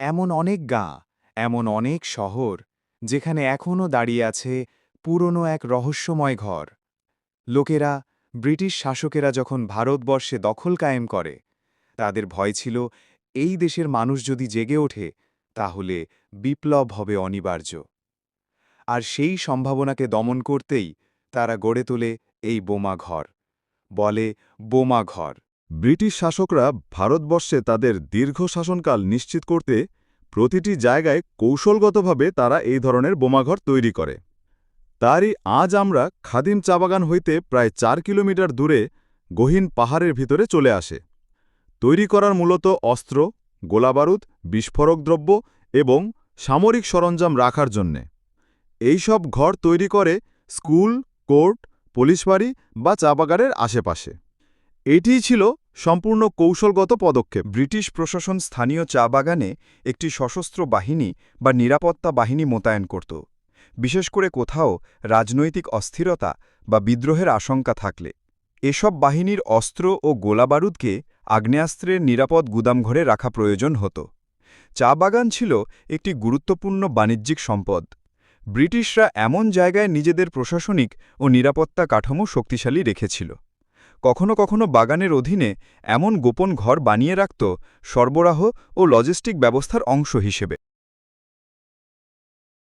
এমন অনেক গাঁ, এমন অনেক শহর, যেখানে এখনও দাঁড়িয়ে আছে পুরনো এক রহস্যময় ঘর। লোকেরা, ব্রিটিশ শাসকেরা যখন ভারতবর্ষে দখল কায়েম করে, তাদের ভয় ছিল, এই দেশের মানুষ যদি জেগে ওঠে, তাহলে বিপ্লব হবে অনিবার্য। আর সেই সম্ভাবনাকে দমন করতেই তারা গড়ে তোলে এই বোমা ঘর। বলে বোমা ঘর। ব্রিটিশ শাসকরা ভারতবর্ষে তাদের দীর্ঘ শাসনকাল নিশ্চিত করতে প্রতিটি জায়গায় কৌশলগতভাবে তারা এই ধরনের বোমাঘর তৈরি করে। তারই আজ আমরা খাদিম চাবাগান হইতে প্রায় চার কিলোমিটার দূরে গহীন পাহাড়ের ভিতরে চলে আসে। তৈরি করার মূলত অস্ত্র, গোলাবারুদ, বিস্ফোরক দ্রব্য এবং সামরিক সরঞ্জাম রাখার জন্যে। এইসব ঘর তৈরি করে স্কুল, কোর্ট পুলিশ বাড়ি বা চা বাগানের আশেপাশে। এটিই ছিল সম্পূর্ণ কৌশলগত পদক্ষেপ। ব্রিটিশ প্রশাসন স্থানীয় চা বাগানে একটি সশস্ত্র বাহিনী বা নিরাপত্তা বাহিনী মোতায়েন করত। বিশেষ করে কোথাও রাজনৈতিক অস্থিরতা বা বিদ্রোহের আশঙ্কা থাকলে। এসব বাহিনীর অস্ত্র ও গোলাবারুদকে আগ্নেয়াস্ত্রের নিরাপদ গুদামঘরে রাখা প্রয়োজন হতো। চা বাগান ছিল একটি গুরুত্বপূর্ণ বাণিজ্যিক সম্পদ। ব্রিটিশরা এমন জায়গায় নিজেদের প্রশাসনিক ও নিরাপত্তা কাঠামো শক্তিশালী রেখেছিল। কখনো কখনো বাগানের অধীনে এমন গোপন ঘর বানিয়ে রাখত সরবরাহ ও লজিস্টিক ব্যবস্থার অংশ হিসেবে।